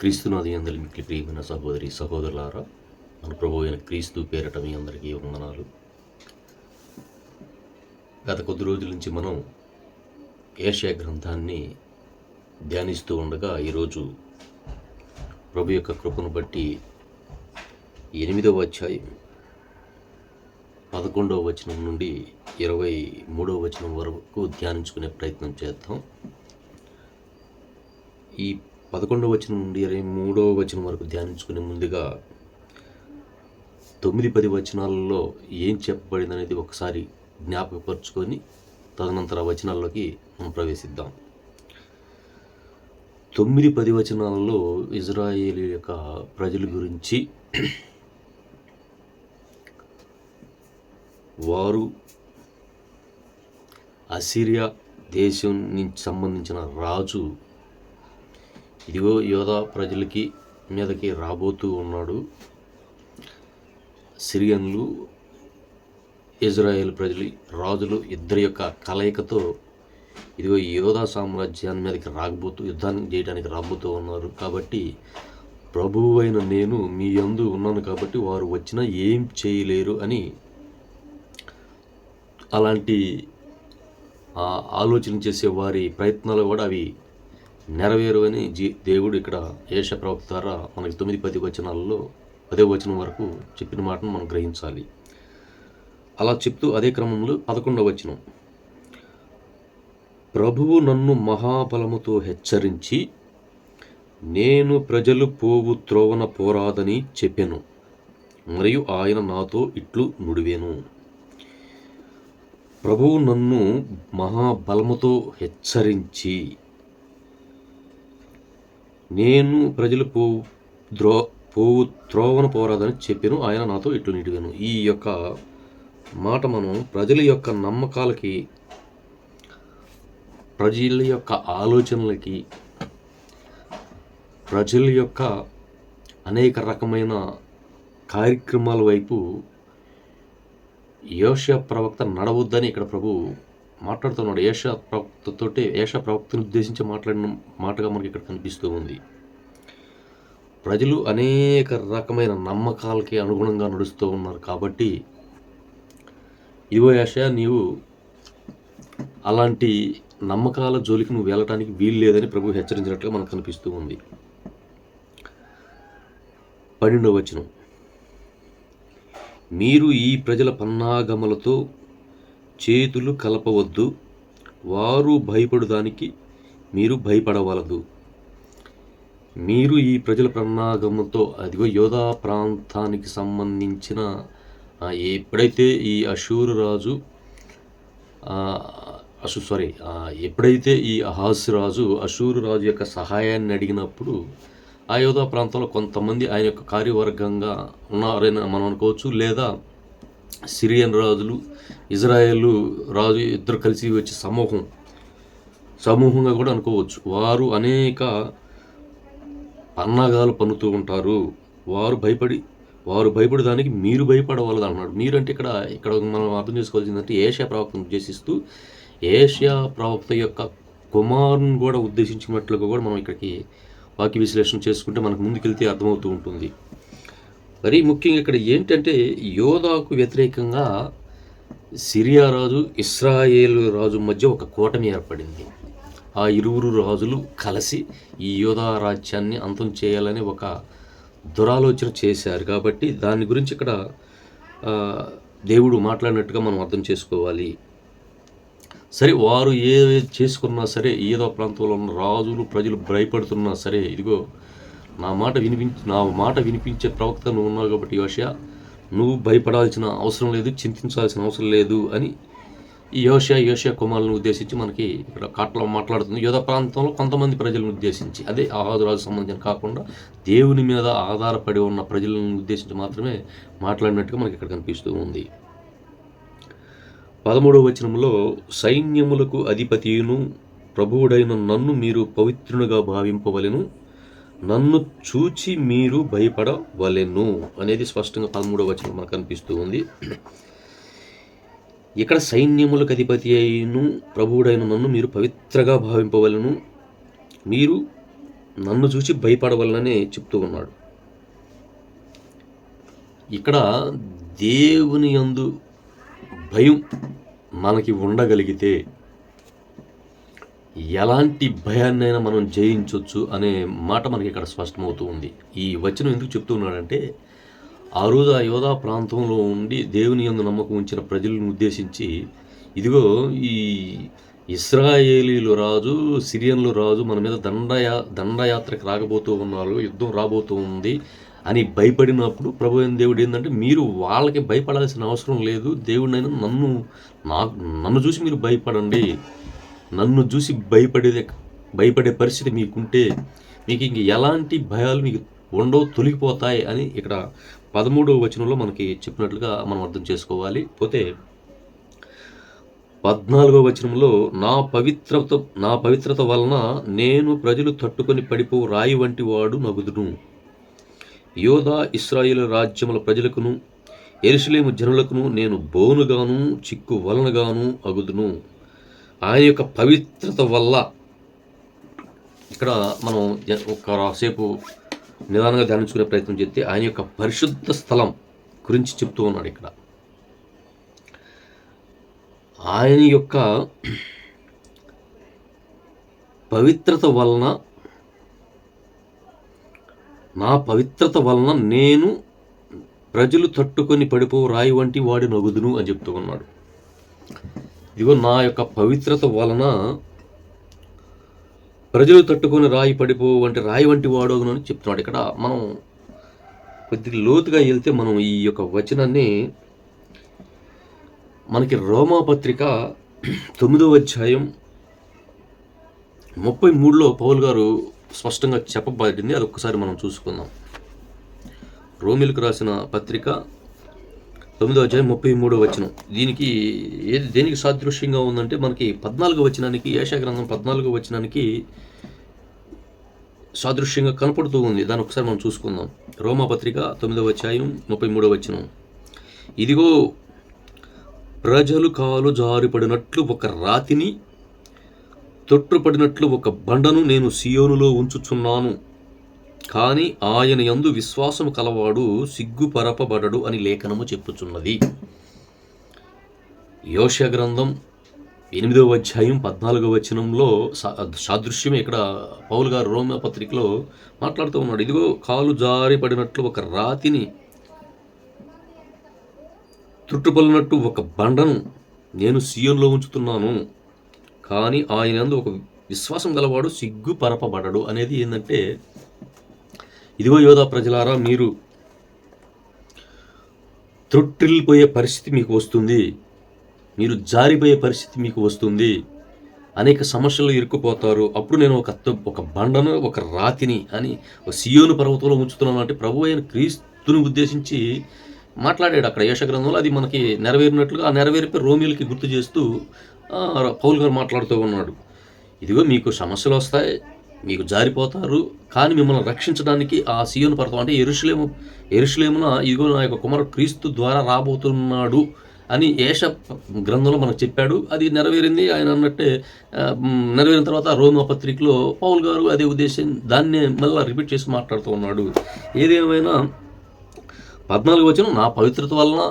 క్రీస్తునాది అందరికి ప్రియమైన సహోదరి సహోదరులారా మన ప్రభు అయిన క్రీస్తు పేరట మీ అందరికీ వందనాలు. గత కొద్ది రోజుల నుంచి మనం ఏషియా గ్రంథాన్ని ధ్యానిస్తూ ఉండగా ఈరోజు ప్రభు యొక్క కృపను బట్టి ఎనిమిదవ అధ్యాయం పదకొండవ వచనం నుండి ఇరవై మూడవ వచనం వరకు ధ్యానించుకునే ప్రయత్నం చేద్దాం. ఈ పదకొండవ వచనం నుండి ఇరవై మూడవ వచనం వరకు ధ్యానించుకునే ముందుగా తొమ్మిది పది వచనాలలో ఏం చెప్పబడింది అనేది ఒకసారి జ్ఞాపకపరుచుకొని తదనంతర వచనాల్లోకి మనం ప్రవేశిద్దాం. తొమ్మిది పది వచనాలలో ఇజ్రాయేల్ యొక్క ప్రజల గురించి వారు అసిరియా దేశం నుంచి సంబంధించిన రాజు ఇదిగో యోధ ప్రజలకి మీదకి రాబోతూ ఉన్నాడు. సిరియన్లు ఇజ్రాయెల్ ప్రజలు రాజులు ఇద్దరి యొక్క కలయికతో ఇదిగో యోధా సామ్రాజ్యాన్ని మీదకి రాకపోతూ యుద్ధాన్ని చేయడానికి రాబోతూ ఉన్నారు. కాబట్టి ప్రభువు అయిన నేను మీ యందు ఉన్నాను కాబట్టి వారు వచ్చినా ఏం చేయలేరు అని అలాంటి ఆలోచన చేసే వారి ప్రయత్నాలు కూడా అవి నెరవేరు అని జీ దేవుడు ఇక్కడ యేష ప్రవక్త ద్వారా మనకి తొమ్మిది పది వచనాలలో పదే వచనం వరకు చెప్పిన మాటను మనం గ్రహించాలి. అలా చెప్తూ అదే క్రమంలో పదకొండవ వచనం. ప్రభువు నన్ను మహాబలముతో హెచ్చరించి నేను ప్రజలు పోవు త్రోవన పోరాదని చెప్పాను. మరియు ఆయన నాతో ఇట్లు నుడివేను. ప్రభువు నన్ను మహాబలముతో హెచ్చరించి నేను ప్రజలు పోవు ద్రో పోవు త్రోవన పోరాదని చెప్పాను. ఆయన నాతో ఇట్లు నిడివాను ఈ యొక్క మాట మనం ప్రజల యొక్క నమ్మకాలకి ప్రజల యొక్క ఆలోచనలకి ప్రజల యొక్క అనేక రకమైన కార్యక్రమాల వైపు యోష ప్రవక్త నడవద్దని ఇక్కడ ప్రభు మాట్లాడుతున్నాడు ఏషా ప్రవక్తతోటి ఏష ప్రవక్తను ఉద్దేశించి మాట్లాడిన మాటగా మనకి ఇక్కడ కనిపిస్తూ ఉంది. ప్రజలు అనేక రకమైన నమ్మకాలకి అనుగుణంగా నడుస్తూ ఉన్నారు కాబట్టి ఇవో ఏషా నీవు అలాంటి నమ్మకాల జోలికి నువ్వు వెళ్ళటానికి వీలు లేదని ప్రభు హెచ్చరించినట్లుగా మనకు కనిపిస్తూ ఉంది. పన్నెండవ వచనం. మీరు ఈ ప్రజల పన్నాగములతో చేతులు కలపవద్దు. వారు భయపడుదానికి మీరు భయపడవలదు. మీరు ఈ ప్రజల ప్రణాగముతో అదిగో యోధా ప్రాంతానికి సంబంధించిన ఎప్పుడైతే ఈ అశూరు రాజు ఆ, సారీ ఎప్పుడైతే ఈ అహాస్ రాజు అశూరు రాజు యొక్క సహాయాన్ని అడిగినప్పుడు ఆ యోధా ప్రాంతంలో కొంతమంది ఆయన యొక్క కార్యవర్గంగా ఉన్నారని మనం అనుకోవచ్చు. లేదా సిరియన్ రాజులు ఇజ్రాయేల్ రాజు ఇద్దరు కలిసి వచ్చే సమూహం. సమూహంగా కూడా అనుకోవచ్చు. వారు అనేక పన్నాగాలు పన్నుతూ ఉంటారు. వారు భయపడి వారు భయపడి దానికి మీరు భయపడవలదు అన్నాడు. మీరు అంటే ఇక్కడ ఇక్కడ మనం అర్థం చేసుకోవాల్సిందంటే ఏషియా ప్రవక్తను ఉద్దేశిస్తూ ఏషియా ప్రవక్త యొక్క కుమారుని కూడా ఉద్దేశించినట్లుగా కూడా మనం ఇక్కడికి వాక్య విశ్లేషణ చేసుకుంటే మనకు ముందుకెళ్తే అర్థమవుతూ ఉంటుంది. మరి ముఖ్యంగా ఇక్కడ ఏంటంటే యోధాకు వ్యతిరేకంగా సిరియా రాజు ఇస్రాయేల్ రాజు మధ్య ఒక కూటమి ఏర్పడింది. ఆ ఇరువురు రాజులు కలిసి ఈ యోధా రాజ్యాన్ని అంతం చేయాలని ఒక దురాలోచన చేశారు. కాబట్టి దాని గురించి ఇక్కడ దేవుడు మాట్లాడినట్టుగా మనం అర్థం చేసుకోవాలి. సరే వారు ఏ చేసుకున్నా సరే ఏదో ప్రాంతంలో ఉన్న రాజులు ప్రజలు భయపడుతున్నా సరే ఇదిగో నా మాట వినిపించి నా మాట వినిపించే ప్రవక్త నువ్వు ఉన్నావు కాబట్టి యోష నువ్వు భయపడాల్సిన అవసరం లేదు చింతించాల్సిన అవసరం లేదు అని ఈ యోష యోష కుమారులను ఉద్దేశించి మనకి ఇక్కడ కాట్లో మాట్లాడుతుంది. యోధ ప్రాంతంలో కొంతమంది ప్రజలను ఉద్దేశించి అదే ఆహాదురాజు సంబంధించిన కాకుండా దేవుని మీద ఆధారపడి ఉన్న ప్రజలను ఉద్దేశించి మాత్రమే మాట్లాడినట్టుగా మనకి ఇక్కడ కనిపిస్తూ ఉంది. పదమూడవ వచనంలో సైన్యములకు అధిపతియును ప్రభువుడైన నన్ను మీరు పవిత్రునిగా భావింపవలెను. నన్ను చూచి మీరు భయపడవలెను అనేది స్పష్టంగా పదమూడవ వచనం మనకు కనిపిస్తూ ఉంది. ఇక్కడ సైన్యములకు అధిపతి అయిను ప్రభువుడైన నన్ను మీరు పవిత్రగా భావింపవలను. మీరు నన్ను చూసి భయపడవలనని చెప్తూ ఉన్నాడు. ఇక్కడ దేవుని యందు భయం మనకి ఉండగలిగితే ఎలాంటి భయాన్నైనా మనం జయించవచ్చు అనే మాట మనకి ఇక్కడ స్పష్టమవుతూ ఉంది. ఈ వచనం ఎందుకు చెప్తున్నాడంటే ఆ రోజు ఆ యోధా ప్రాంతంలో ఉండి దేవుని యందు నమ్మకం ఉంచిన ప్రజలను ఉద్దేశించి ఇదిగో ఈ ఇస్రాయేలీలు రాజు సిరియన్లు రాజు మన మీద దండయా దండయాత్రకు రాకపోతూ ఉన్నారు యుద్ధం రాబోతూ ఉంది అని భయపడినప్పుడు ప్రభు దేవుడు ఏంటంటే మీరు వాళ్ళకి భయపడాల్సిన అవసరం లేదు దేవుడినైనా నన్ను నాకు నన్ను చూసి మీరు భయపడండి. నన్ను చూసి భయపడేదే భయపడే పరిస్థితి మీకుంటే మీకు ఇంక ఎలాంటి భయాలు మీకు ఉండవు తొలగిపోతాయి అని ఇక్కడ పదమూడవ వచనంలో మనకి చెప్పినట్లుగా మనం అర్థం చేసుకోవాలి. పోతే పద్నాలుగో వచనంలో నా పవిత్రత నా పవిత్రత వలన నేను ప్రజలు తట్టుకొని పడిపో రాయి వంటి వాడు నగుదును. యోధా ఇస్రాయిల్ రాజ్యముల ప్రజలకును ఎరుసలేము జనులకును నేను బోనుగాను చిక్కు వలనగాను అగుదును. ఆయన యొక్క పవిత్రత వల్ల ఇక్కడ మనం ఒకసేపు నిదానంగా ధ్యానించుకునే ప్రయత్నం చేస్తే ఆయన యొక్క పరిశుద్ధ స్థలం గురించి చెప్తూ ఉన్నాడు ఇక్కడ. ఆయన యొక్క పవిత్రత వలన నా పవిత్రత వలన నేను ప్రజలు తట్టుకొని పడిపో రాయి వంటి వాడి నగుదును అని చెప్తూ ఉన్నాడు. ఇదిగో నా యొక్క పవిత్రత వలన ప్రజలు తట్టుకొని రాయి పడిపో వంటి రాయి వంటి వాడోగును అని చెప్తున్నాడు. ఇక్కడ మనం కొద్దిగా లోతుగా వెళ్తే మనం ఈ యొక్క వచనాన్ని మనకి రోమా పత్రిక తొమ్మిదవ అధ్యాయం ముప్పై మూడులో పౌల్ గారు స్పష్టంగా చెప్పబడింది. అది ఒక్కసారి మనం చూసుకుందాం. రోమిల్కు రాసిన పత్రిక తొమ్మిదో అధ్యాయం ముప్పై మూడో వచనం. దీనికి ఏది దేనికి సాదృశ్యంగా ఉందంటే మనకి పద్నాలుగో వచనానికి ఏషా గ్రంథం పద్నాలుగో వచనానికి సాదృశ్యంగా కనపడుతూ ఉంది. దాన్ని ఒకసారి మనం చూసుకుందాం. రోమాపత్రిక తొమ్మిదవ అధ్యాయం ముప్పై మూడో వచనం. ఇదిగో ప్రజలు కాలు జారిపడినట్లు ఒక రాతిని తొట్టుపడినట్లు ఒక బండను నేను సియోనులో ఉంచుచున్నాను. కానీ ఆయన యందు విశ్వాసము కలవాడు సిగ్గుపరపబడడు అని లేఖనము చెప్పుచున్నది. యోష గ్రంథం ఎనిమిదవ అధ్యాయం పద్నాలుగవ వచనంలో సాదృశ్యం ఇక్కడ పౌల్ గారు రోమ పత్రికలో మాట్లాడుతూ ఉన్నాడు. ఇదిగో కాలు జారి పడినట్లు ఒక రాతిని త్రుట్టుపలినట్టు ఒక బండను నేను సీఎంలో ఉంచుతున్నాను. కానీ ఆయనందు ఒక విశ్వాసం గలవాడు సిగ్గు పరపబడడు అనేది ఏంటంటే ఇదిగో యోధా ప్రజలారా మీరు త్రొట్టిల్లిపోయే పరిస్థితి మీకు వస్తుంది. మీరు జారిపోయే పరిస్థితి మీకు వస్తుంది. అనేక సమస్యలు ఇరుక్కుపోతారు. అప్పుడు నేను ఒక ఒక బండను ఒక రాతిని అని ఒక సియోను పర్వతంలో ఉంచుతున్నాను అంటే ప్రభు అయిన క్రీస్తుని ఉద్దేశించి మాట్లాడాడు అక్కడ యశగ్రంథంలో గ్రంథంలో. అది మనకి నెరవేరినట్లుగా ఆ నెరవేరిపై రోమిలకి గుర్తు చేస్తూ పౌల్ గారు మాట్లాడుతూ ఉన్నాడు. ఇదిగో మీకు సమస్యలు వస్తాయి మీకు జారిపోతారు. కానీ మిమ్మల్ని రక్షించడానికి ఆ సియోను పర్వతం అంటే ఎరుషులేము ఎరుషులేమున ఇదిగో నా యొక్క కుమారుడు క్రీస్తు ద్వారా రాబోతున్నాడు అని ఏష గ్రంథంలో మనకు చెప్పాడు. అది నెరవేరింది. ఆయన అన్నట్టే నెరవేరిన తర్వాత రోమా పత్రికలో పౌల్ గారు అదే ఉద్దేశం దాన్నే మళ్ళీ రిపీట్ చేసి మాట్లాడుతూ ఉన్నాడు. ఏదేమైనా పద్నాలుగు వచ్చిన నా పవిత్రత వలన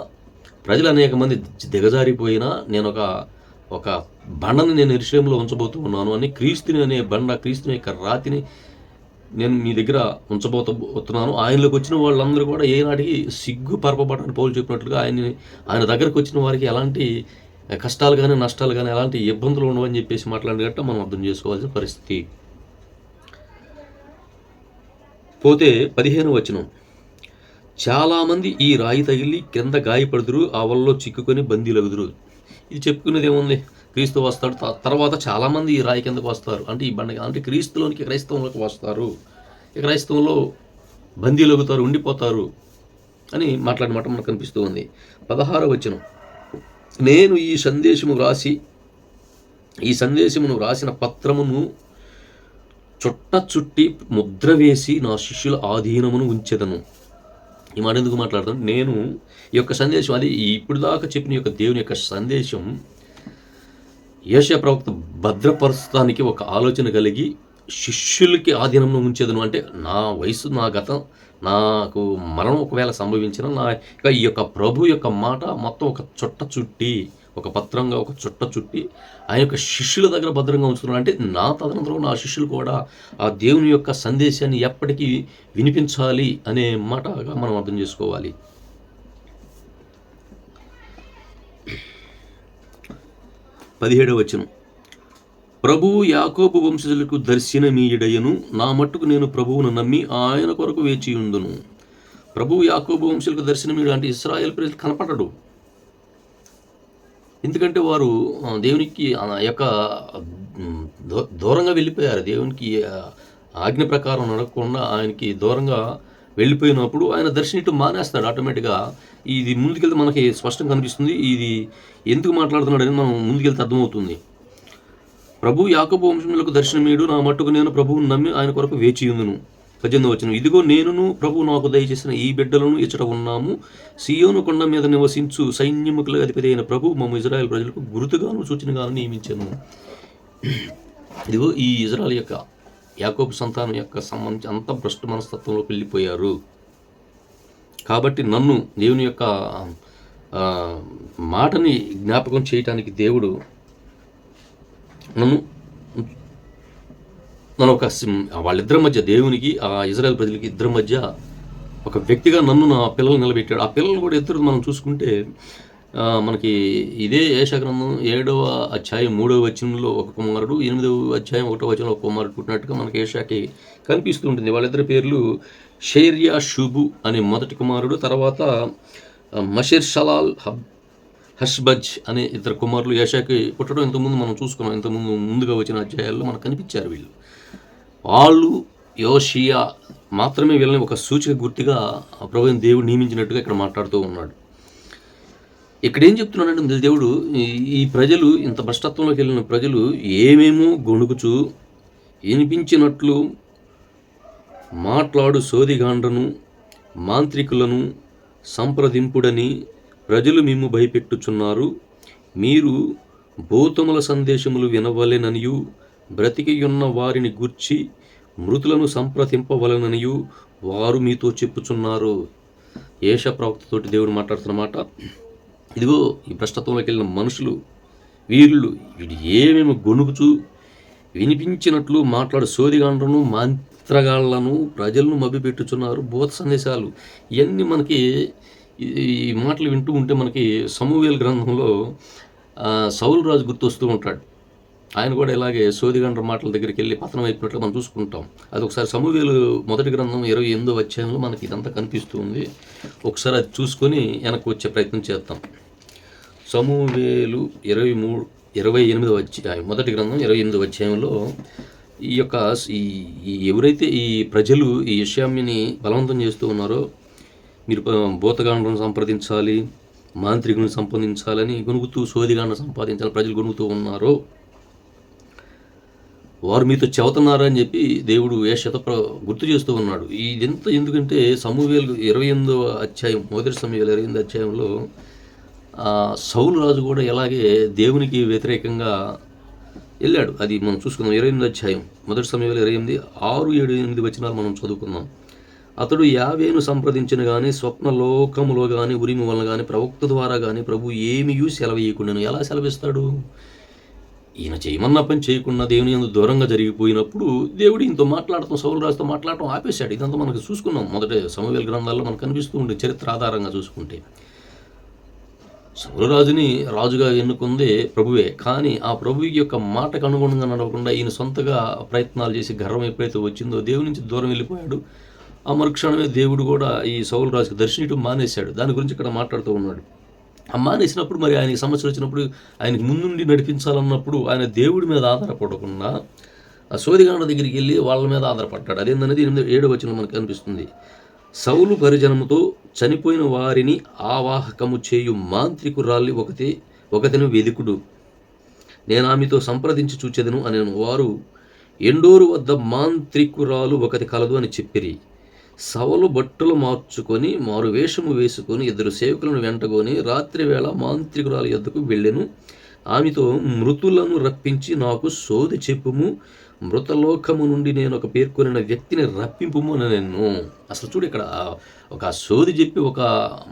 ప్రజలు అనేక మంది దిగజారిపోయినా నేను ఒక ఒక బండను నేను ఇరుషయంలో ఉంచబోతూ ఉన్నాను అని క్రీస్తుని అనే బండ క్రీస్తుని యొక్క రాతిని నేను మీ దగ్గర ఉంచబోతున్నాను. ఆయనలోకి వచ్చిన వాళ్ళందరూ కూడా ఏనాటికి సిగ్గు పరపబడని పౌలు చెప్పినట్లుగా ఆయన ఆయన దగ్గరకు వచ్చిన వారికి ఎలాంటి కష్టాలు కానీ నష్టాలు కానీ ఎలాంటి ఇబ్బందులు ఉండవని చెప్పేసి మాట్లాడినట్టు మనం అర్థం చేసుకోవాల్సిన పరిస్థితి. పోతే పదిహేను వచనం. చాలామంది ఈ రాయి తగిలి కింద గాయపడుదురు ఆ వల్ల చిక్కుకొని బందీలగుదురు. ఇది చెప్పుకునేది ఏముంది? క్రీస్తు వస్తాడు. త- తర్వాత చాలామంది ఈ రాయి కిందకు వస్తారు. అంటే ఈ బండ అంటే క్రీస్తులోనికి క్రైస్తవంలోకి వస్తారు. ఈ క్రైస్తవంలో బందీలగుతారు ఉండిపోతారు అని మాట్లాడమాట మనకు కనిపిస్తూ ఉంది. పదహార వచనం. నేను ఈ సందేశము వ్రాసి ఈ సందేశమును వ్రాసిన పత్రమును చుట్ట చుట్టి ముద్ర వేసి నా శిష్యుల ఆధీనమును ఉంచెదను. ఈ మాట ఎందుకు మాట్లాడతాను? నేను ఈ యొక్క సందేశం అది ఇప్పుడు దాకా చెప్పిన యొక్క దేవుని యొక్క సందేశం యేషయ ప్రవక్త భద్రపరచడానికి ఒక ఆలోచన కలిగి శిష్యులకి ఆధీనంలో ఉంచేదను అంటే నా వయసు నా గతం నాకు మరణం ఒకవేళ సంభవించిన నా యొక్క ఈ యొక్క ప్రభు యొక్క మాట మొత్తం ఒక చుట్ట చుట్టి ఒక పత్రంగా ఒక చుట్ట చుట్టి ఆయన యొక్క శిష్యుల దగ్గర భద్రంగా ఉంచుతున్నాడు. అంటే నా తదనంతరం నా శిష్యులు కూడా ఆ దేవుని యొక్క సందేశాన్ని ఎప్పటికీ వినిపించాలి అనే మాటగా మనం అర్థం చేసుకోవాలి. పదిహేడవ వచనం. ప్రభువు యాకోబు వంశజులకు దర్శనమీయుడయను నా మట్టుకు నేను ప్రభువును నమ్మి ఆయన కొరకు వేచి ఉందును ప్రభువు యాకోబు వంశులకు దర్శనమీయుడు అంటే ఇస్రాయల్ ప్రజలు కనపడడు. ఎందుకంటే వారు దేవునికి ఆ యొక్క దూ- దూరంగా వెళ్ళిపోయారు. దేవునికి ఆజ్ఞ ప్రకారం నడవకుండా ఆయనకి దూరంగా వెళ్ళిపోయినప్పుడు ఆయన దర్శనించడం మానేస్తాడు ఆటోమేటిక్గా. ఇది ముందుకెళ్తే మనకి స్పష్టంగా కనిపిస్తుంది. ఇది ఎందుకు మాట్లాడుతున్నాడు మనం ముందుకెళ్తే అర్థమవుతుంది. ప్రభు యాకబు వంశములకు దర్శనమీయుడు నా మట్టుకు నేను ప్రభువును నమ్మి ఆయన కొరకు వేచి ఉందును పద్దెనిమిది వచ్చిన ఇదిగో నేనును ప్రభు నాకు దయచేసిన ఈ బిడ్డలను ఇచ్చట ఉన్నాము. సియోను కొండ మీద నివసించు సైన్యముకుల అధిపతి అయిన ప్రభు మమ్మ ఇజ్రాయెల్ ప్రజలకు గుర్తుగాను సూచనగాను నియమించాను. ఇదిగో ఈ ఇజ్రాయల్ యొక్క యాకోబు సంతానం యొక్క సంబంధించి అంత భ్రష్ట మనస్తత్వంలోకి వెళ్ళిపోయారు. కాబట్టి నన్ను దేవుని యొక్క మాటని జ్ఞాపకం చేయటానికి దేవుడు నన్ను నన్ను ఒక వాళ్ళిద్దరి మధ్య దేవునికి ఆ ఇజ్రాయెల్ ప్రజలకి ఇద్దరి మధ్య ఒక వ్యక్తిగా నన్ను నా పిల్లలు నిలబెట్టాడు. ఆ పిల్లలు కూడా ఇద్దరు మనం చూసుకుంటే మనకి ఇదే యేషగ్రంథం ఏడవ అధ్యాయం మూడవ వచనంలో ఒక కుమారుడు ఎనిమిదవ అధ్యాయం ఒకటో వచనంలో ఒక కుమారుడు పుట్టినట్టుగా మనకి ఏషాకి కనిపిస్తూ ఉంటుంది. వాళ్ళిద్దరి పేర్లు షేర్యా షుబు అనే మొదటి కుమారుడు తర్వాత మషిర్ షలాల్ హబ్ హష్బజ్ అనే ఇద్దరు కుమారులు ఏషాకి పుట్టడం ఇంతకుముందు మనం చూసుకున్నాం. ఇంతకుముందు ముందుగా వచ్చిన అధ్యాయాల్లో మనకు కనిపించారు వీళ్ళు. వాళ్ళు యోషియా మాత్రమే వీళ్ళని ఒక సూచిక గుర్తుగా ప్రభు ప్రభుత్వం దేవుడు నియమించినట్టుగా ఇక్కడ మాట్లాడుతూ ఉన్నాడు. ఇక్కడ ఏం చెప్తున్నాడంటే దేవుడు ఈ- ఈ ప్రజలు ఇంత భ్రష్టత్వంలోకి వెళ్ళిన ప్రజలు ఏమేమో గొణుకుచు వినిపించినట్లు మాట్లాడు సోదిగాండ్రను మాంత్రికులను సంప్రదింపుడని ప్రజలు మిమ్ము భయపెట్టుచున్నారు. మీరు భూతముల సందేశములు వినవలెననియు బ్రతికియున్న వారిని గూర్చి మృతులను సంప్రదింపవలననియు వారు మీతో చెప్పుచున్నారు. ఏష ప్రవక్తతోటి దేవుడు మాట్లాడుతున్నమాట ఇదిగో ఈ భ్రష్టత్వంలోకి వెళ్ళిన మనుషులు వీరులు వీడు ఏమేమి గొనుగుచు వినిపించినట్లు మాట్లాడు సోదిగాండ్రను మంత్రగాళ్ళను ప్రజలను మభ్యపెట్టుచున్నారు బోధ సందేశాలు. ఇవన్నీ మనకి ఈ మాటలు వింటూ ఉంటే మనకి సమూవేల్ గ్రంథంలో సౌలరాజు సౌలు రాజు గుర్తొస్తూ ఉంటాడు. ఆయన కూడా ఇలాగే సోదిగండ్ర మాటల దగ్గరికి వెళ్ళి పతనం అయిపోయినట్లు మనం చూసుకుంటాం. అది ఒకసారి సమూహలు మొదటి గ్రంథం ఇరవై ఎనిమిదో అధ్యాయంలో మనకి ఇదంతా కనిపిస్తుంది. ఒకసారి అది చూసుకొని వెనక్కి వచ్చే ప్రయత్నం చేద్దాం. సమూహేలు ఇరవై మూడు ఇరవై ఎనిమిదో అధ్యాయం మొదటి గ్రంథం ఇరవై ఎనిమిదో అధ్యాయంలో ఈ యొక్క ఈ ఎవరైతే ఈ ప్రజలు ఈ యశామ్యని బలవంతం చేస్తూ ఉన్నారో మీరు భూతగాండ్రం సంప్రదించాలి మాంత్రికుని సంపాదించాలని గొనుగుతూ సోదిగాండ్ర సంపాదించాలని ప్రజలు గొనుగుతూ ఉన్నారో వారు మీతో చెబుతున్నారని చెప్పి దేవుడు వేషత ప్ర గుర్తు చేస్తూ ఉన్నాడు. ఇదంతా ఎందుకంటే సమూహేలు ఇరవై ఎనిమిదో అధ్యాయం మొదటి సమయాలు ఇరవై ఎనిమిది అధ్యాయంలో సౌలు రాజు కూడా ఇలాగే దేవునికి వ్యతిరేకంగా వెళ్ళాడు. అది మనం చూసుకుందాం. ఇరవై ఎనిమిది అధ్యాయం మొదటి సమయంలో ఇరవై ఎనిమిది ఆరు ఏడు ఎనిమిది వచనాలు మనం చదువుకుందాం. అతడు యావేను సంప్రదించిన కానీ స్వప్న లోకములో కానీ ఉరిమి వలన కానీ ప్రవక్త ద్వారా కానీ ప్రభు ఏమియూ సెలవేయకుండాను. ఎలా సెలవిస్తాడు? ఈయన చేయమన్న పని చేయకుండా దేవుని యందు దూరంగా జరిగిపోయినప్పుడు దేవుడు ఇంత మాట్లాడటం సౌలు రాజుతో మాట్లాడటం ఆపేశాడు. ఇదంతా మనకు చూసుకున్నాం. మొదట సమవేల గ్రంథాల్లో మనకు కనిపిస్తూ ఉండే చరిత్ర ఆధారంగా చూసుకుంటే. సౌరరాజుని రాజుగా ఎన్నుకుందే ప్రభువే. కానీ ఆ ప్రభు యొక్క మాటకు అనుగుణంగా నడవకుండా ఈయన సొంతగా ప్రయత్నాలు చేసి గర్వం ఎప్పుడైతే వచ్చిందో దేవుడి నుంచి దూరం వెళ్ళిపోయాడు. ఆ మరుక్షణమే దేవుడు కూడా ఈ సౌలు రాజుకి దర్శనించడం మానేశాడు. దాని గురించి ఇక్కడ మాట్లాడుతూ ఉన్నాడు. మానేసినప్పుడు మరి ఆయనకి సమస్యలు వచ్చినప్పుడు ఆయనకి ముందుండి నడిపించాలన్నప్పుడు ఆయన దేవుడి మీద ఆధారపడకుండా ఆ సోదిగాండ దగ్గరికి వెళ్ళి వాళ్ళ మీద ఆధారపడ్డాడు. అదేందనేది ఎనిమిది ఏడు వచ్చిన మనకు కనిపిస్తుంది. సౌలు పరిజనముతో చనిపోయిన వారిని ఆవాహకము చేయు మాంత్రికురాలి ఒకటి ఒకతిని వెదుకుడు. నేను ఆమెతో సంప్రదించి చూచెదను అని వారు ఎండోరు వద్ద మాంత్రికురాలు ఒకటి కలదు అని చెప్పిరి. సవలు బట్టలు మార్చుకొని మారు వేషము వేసుకొని ఇద్దరు సేవకులను వెంటకొని రాత్రి వేళ మాంత్రికురాలు యొద్దకు వెళ్ళెను. ఆమెతో మృతులను రప్పించి నాకు సోది చెప్పుము. మృతలోకము నుండి నేను ఒక పేర్కొనిన వ్యక్తిని రప్పింపుము అని నేను అసలు చూడు ఇక్కడ ఒక సోది చెప్పి ఒక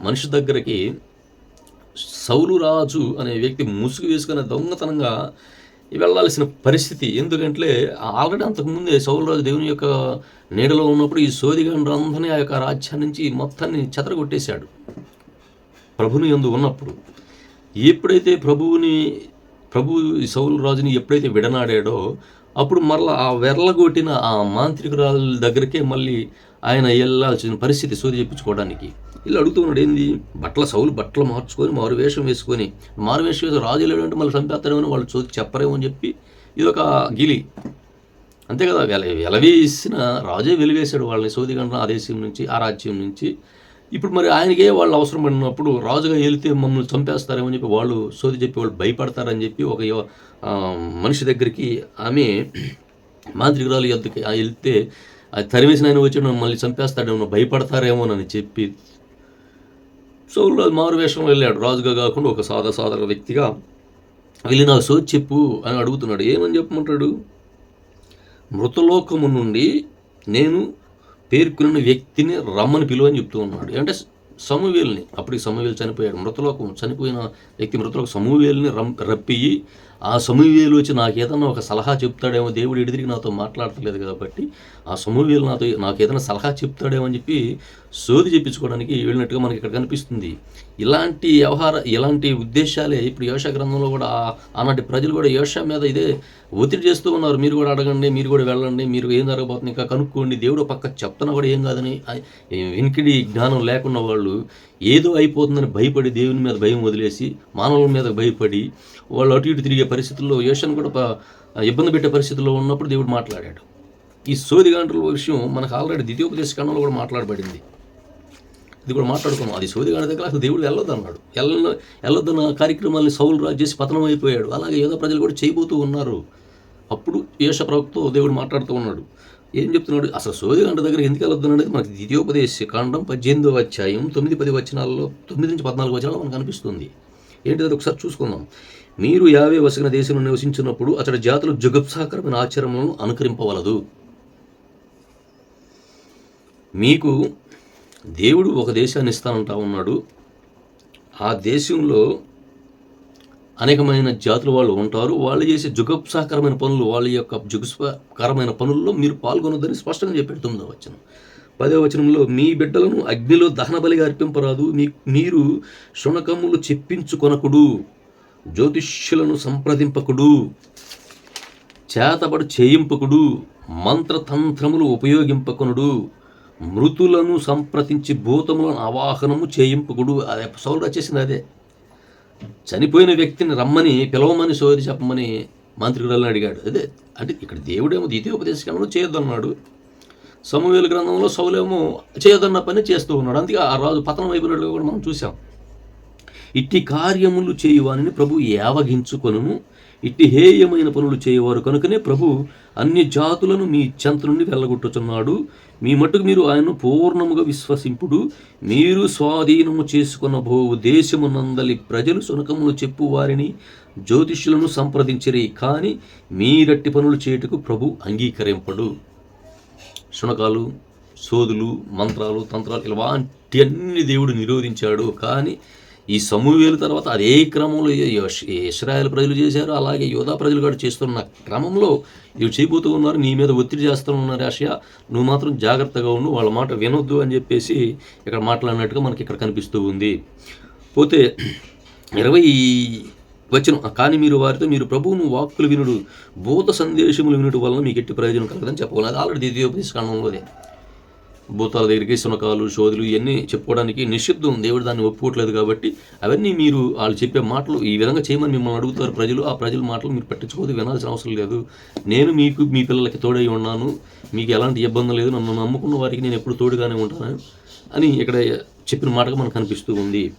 మనిషి దగ్గరికి సౌలు రాజు అనే వ్యక్తి ముసుగు వేసుకునే దొంగతనంగా వెళ్ళాల్సిన పరిస్థితి. ఎందుకంటే ఆల్రెడీ అంతకుముందే సౌలరాజు దేవుని యొక్క నీడలో ఉన్నప్పుడు ఈ సోదిగాండ్రు ఆ యొక్క రాజ్యం నుంచి మొత్తాన్ని చెదరగొట్టేశాడు. ప్రభుని ఎందు ఉన్నప్పుడు ఎప్పుడైతే ప్రభువుని ప్రభు ఈ సౌలు రాజుని ఎప్పుడైతే విడనాడాడో అప్పుడు మరలా ఆ వెర్లగొట్టిన ఆ మాంత్రికురాల దగ్గరికే మళ్ళీ ఆయన వెళ్ళాల్సిన పరిస్థితి సోది చెప్పించుకోవడానికి. వీళ్ళు అడుగుతున్నాడు ఏంది? బట్టల సౌలు బట్టలు మార్చుకొని మారు వేషం వేసుకొని. మారు వేషం వేసి రాజు లేడంటే మళ్ళీ చంపేస్తారేమో వాళ్ళు చోది చెప్పరేమో అని చెప్పి ఇది ఒక గిలి. అంతే కదా వెల వెలవేసిన రాజే వెలివేశాడు వాళ్ళని సోదిగండ్ర ఆ దేశం నుంచి ఆ రాజ్యం నుంచి. ఇప్పుడు మరి ఆయనకే వాళ్ళు అవసరం పడినప్పుడు రాజుగా వెళితే మమ్మల్ని చంపేస్తారేమో అని చెప్పి వాళ్ళు సోది చెప్పి వాళ్ళు భయపడతారని చెప్పి ఒక మనిషి దగ్గరికి ఆమె మాంత్రికురాలు ఎద్దుకి ఆ వెళ్తే అది తరిమేసిన ఆయన వచ్చి మళ్ళీ చంపేస్తాడేమో భయపడతారేమోనని చెప్పి సో రాజు మారు వేషంలో వెళ్ళాడు. రాజుగా కాకుండా ఒక సాదా సాధారణ వ్యక్తిగా వెళ్ళి నాకు సోచి చెప్పు అని అడుగుతున్నాడు. ఏమని చెప్పమంటాడు? మృతలోకము నుండి నేను పేర్కొన్న వ్యక్తిని రమ్మని పిలువని చెప్తూ ఉన్నాడు. అంటే సమూవేల్ని అప్పటికి సమూవేలు చనిపోయాడు. మృతలోకం చనిపోయిన వ్యక్తి మృతలోక సమూవేల్ని రం రప్పియి ఆ సమూవేలు వచ్చి నాకు ఏదైనా ఒక సలహా చెప్తాడేమో దేవుడు ఎడిదిరిగి నాతో మాట్లాడతలేదు కాబట్టి ఆ సమూవేలు నాతో నాకు ఏదైనా సలహా చెప్తాడేమో అని చెప్పి సోది చెప్పించుకోవడానికి వెళ్ళినట్టుగా మనకి ఇక్కడ కనిపిస్తుంది. ఇలాంటి వ్యవహార ఇలాంటి ఉద్దేశాలే ఇప్పుడు యోష గ్రంథంలో కూడా అలాంటి ఆనాటి ప్రజలు కూడా యోష మీద ఇదే ఒత్తిడి చేస్తూ ఉన్నారు. మీరు కూడా అడగండి మీరు కూడా వెళ్ళండి మీరు ఏం జరగబోతుంది ఇంకా కనుక్కోండి. దేవుడు పక్క చెప్తున్నా కూడా ఏం కాదని వెనుకడి జ్ఞానం లేకున్న వాళ్ళు ఏదో అయిపోతుందని భయపడి దేవుని మీద భయం వదిలేసి మానవుల మీద భయపడి వాళ్ళు అటు ఇటు తిరిగే పరిస్థితుల్లో యేషన్ కూడా ఇబ్బంది పెట్టే పరిస్థితుల్లో ఉన్నప్పుడు దేవుడు మాట్లాడాడు. ఈ సోది గంటల విషయం మనకు ఆల్రెడీ ద్వితీయోపదేశ ఖండంలో కూడా మాట్లాడబడింది. ఇది కూడా మాట్లాడుకున్నాం. అది సోదిగాడి దగ్గర అసలు దేవుడు వెళ్ళొద్దు అన్నాడు వెళ్ళ వెళ్ళొద్దన్న కార్యక్రమాల్ని సౌలు రాజు చేసి పతనం అయిపోయాడు. అలాగే యోధ ప్రజలు కూడా చేయబోతూ ఉన్నారు. అప్పుడు యేష ప్రవక్తో దేవుడు మాట్లాడుతూ ఉన్నాడు. ఏం చెప్తున్నాడు? అసలు సోదిగంట దగ్గర ఎందుకు వెళ్ళొద్దు అనేది మనకి ద్వితీయోపదేశ కాండం పద్దెనిమిదో అధ్యాయం తొమ్మిది పది వచనాల్లో తొమ్మిది నుంచి పద్నాలుగు వచనాలు మనకు అనిపిస్తుంది ఏంటిది అది ఒకసారి చూసుకుందాం. మీరు యావే వసగిన దేశంలో నివసించినప్పుడు అతడి జాతులు జుగప్సాకరమైన ఆచరణలను అనుకరింపవలదు. మీకు దేవుడు ఒక దేశాన్ని ఇస్తానంటా ఉన్నాడు. ఆ దేశంలో అనేకమైన జాతుల వాళ్ళు ఉంటారు. వాళ్ళు చేసే జుగప్సాకరమైన పనులు వాళ్ళ యొక్క జుగుప్సాకరమైన పనుల్లో మీరు పాల్గొనొద్దని స్పష్టంగా చెప్పాడు తొమ్మిదో వచనం. పదే వచనంలో మీ బిడ్డలను అగ్నిలో దహన బలిగా అర్పింపరాదు. మీ మీరు శునకములు చెప్పించుకొనకుడు. జ్యోతిష్యులను సంప్రదింపకుడు చేతబడు చేయింపకుడు మంత్రతంత్రములు ఉపయోగింపకునుడు మృతులను సంప్రదించి భూతములను అవాహనము చేయింపకుడు. అదే సౌలు వచ్చేసింది అదే. చనిపోయిన వ్యక్తిని రమ్మని పిలవమని సోది చెప్పమని మంత్రికుడల్ని అడిగాడు. అదే అంటే ఇక్కడ దేవుడేమో ద్వితీయోపదేశకంలో చేయొద్దన్నాడు. సమూహేల గ్రంథంలో సౌలేమో చేయొద్దన్న పని చేస్తూ ఉన్నాడు. అందుకే ఆ రాజు పతనం అయిపోయినట్లుగా కూడా మనం చూసాం ఇట్టి కార్యములు చేయువాని ప్రభు యావగించుకొను ఇట్టి హేయమైన పనులు చేయవారు కనుకనే ప్రభు అన్ని జాతులను మీ చెంత నుండి వెళ్ళగొట్టుచున్నాడు. మీ మట్టుకు మీరు ఆయనను పూర్ణముగా విశ్వసింపుడు. మీరు స్వాధీనము చేసుకున్న భూ దేశమునందలి ప్రజలు సునకములు చెప్పు వారిని జ్యోతిష్యులను సంప్రదించిరి. కానీ మీరట్టి పనులు చేయుటకు ప్రభు అంగీకరింపడు. శునకాలు సోదులు మంత్రాలు తంత్రాలు ఇలాంటి అన్ని దేవుడు నిరోధించాడు. కానీ ఈ సమూహేలు తర్వాత అదే క్రమంలో ఇస్రాయల్ ప్రజలు చేశారు అలాగే యోధా ప్రజలు కూడా చేస్తున్న క్రమంలో ఇవి చేయబోతూ ఉన్నారు. నీ మీద ఒత్తిడి చేస్తూ ఉన్నారు ఆశయ నువ్వు మాత్రం జాగ్రత్తగా ఉండు. వాళ్ళ మాట వినొద్దు అని చెప్పేసి ఇక్కడ మాట్లాడినట్టుగా మనకి ఇక్కడ కనిపిస్తూ ఉంది. పోతే ఇరవై వచ్చిన కానీ మీరు వారితో మీరు ప్రభువును వాక్కులు వినుడు భూత సందేశములు వినుడు వలన మీకు ఎట్టి ప్రయోజనం కలగదని చెప్పగలను అది ఆల్రెడీ ద్వితీయోపదేశ కాండంలోదే భూతాల దగ్గరికి శునకాలు శోధులు ఇవన్నీ చెప్పుకోవడానికి నిషిద్ధం దేవుడు దాన్ని ఒప్పుకోవట్లేదు కాబట్టి అవన్నీ మీరు వాళ్ళు చెప్పే మాటలు ఈ విధంగా చేయమని మిమ్మల్ని అడుగుతారు ప్రజలు. ఆ ప్రజల మాటలు మీరు పట్టించుకోదు వినాల్సిన అవసరం లేదు. నేను మీకు మీ పిల్లలకి తోడై ఉన్నాను. మీకు ఎలాంటి ఇబ్బంది లేదు. నన్ను నమ్ముకున్న వారికి నేను ఎప్పుడు తోడుగానే ఉంటాను అని ఇక్కడ చెప్పిన మాటగా మనకు కనిపిస్తూ ఉంది.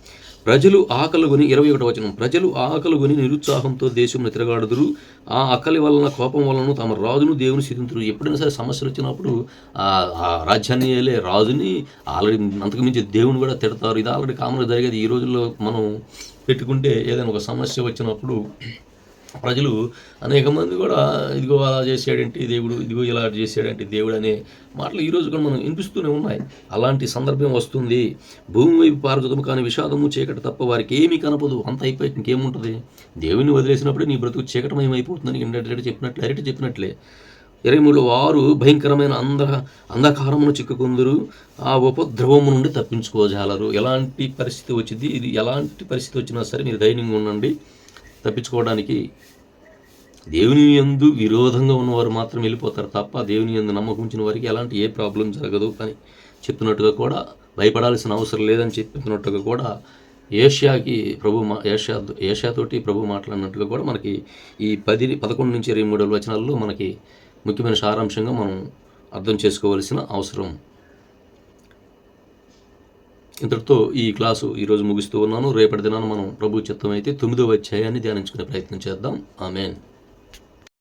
ప్రజలు ఆకలుగుని ఇరవై ఒకటి వచనం ప్రజలు ఆకలుగుని నిరుత్సాహంతో దేశంలో తిరగాడుదురు. ఆ ఆకలి వలన కోపం వలన తమ రాజును దేవుని స్థితింతురు. ఎప్పుడైనా సరే సమస్యలు వచ్చినప్పుడు ఆ రాజ్యాన్ని ఏలే రాజుని ఆల్రెడీ అంతకుమించి దేవుని కూడా తిడతారు. ఇది ఆల్రెడీ కామన్గా జరిగేది. ఈ రోజుల్లో మనం పెట్టుకుంటే ఏదైనా ఒక సమస్య వచ్చినప్పుడు ప్రజలు అనేక మంది కూడా ఇదిగో అలా చేసాడేంటి దేవుడు ఇదిగో ఇలా చేసాడేంటి దేవుడు అనే మాటలు ఈరోజు కూడా మనం వినిపిస్తూనే ఉన్నాయి. అలాంటి సందర్భం వస్తుంది. భూమి వైపు పారదము కానీ విషాదము చీకటి తప్ప వారికి ఏమీ కనపదు అంత అయిపోయి ఇంకేముంటుంది? దేవుని వదిలేసినప్పుడే నీ బ్రతుకు చీకటమయం అయిపోతుందని ఇండైరెక్ట్ చెప్పినట్లే అరటి చెప్పినట్లే. ఇరవై మూడు వారు భయంకరమైన అంధ అంధకారమును చిక్కుకుందరు. ఆ ఉపద్రవము నుండి తప్పించుకోజాలరు. ఎలాంటి పరిస్థితి వచ్చింది? ఇది ఎలాంటి పరిస్థితి వచ్చినా సరే మీరు ధైర్యంగా ఉండండి. తప్పించుకోవడానికి దేవుని యందు విరోధంగా ఉన్నవారు మాత్రం వెళ్ళిపోతారు తప్ప దేవుని యందు నమ్మకం ఉంచిన వారికి ఎలాంటి ఏ ప్రాబ్లం జరగదు అని చెప్పినట్టుగా కూడా భయపడాల్సిన అవసరం లేదని చెప్పినట్టుగా కూడా ఏషియాకి ప్రభు మా ఏషియా ఏషియాతోటి ప్రభు మాట్లాడినట్టుగా కూడా మనకి ఈ పది పదకొండు నుంచి ఇరవై మూడు వచనాల్లో మనకి ముఖ్యమైన సారాంశంగా మనం అర్థం చేసుకోవాల్సిన అవసరం. ఇంతటితో ఈ క్లాసు ఈరోజు ముగిస్తూ ఉన్నాను. రేపటి దినాన మనం ప్రభు చిత్తం అయితే తొమ్మిదవ అధ్యాయాన్ని ధ్యానించుకునే ప్రయత్నం చేద్దాం. ఆమెన్.